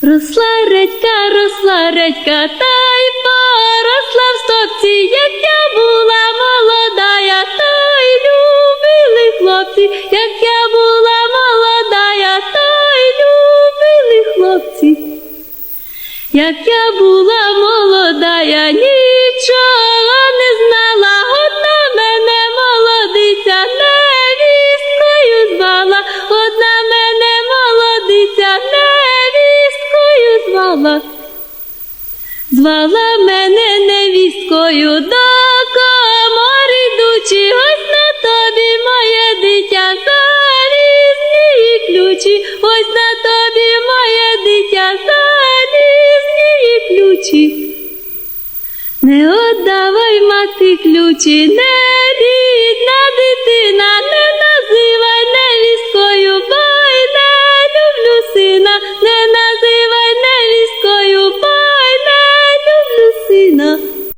Росла редька, росла редька, та й поросла в стопці, як я була молодая, та й любили хлопці, як я була молодая, та й любили хлопці. Як я була молодая, нічого невісткою звала. Мене невісткою до комори йдучи, ось на тобі моє дитя, залізні ключі, ось на тобі моє дитя, залізні ключі. Не отдавай мати ключі, не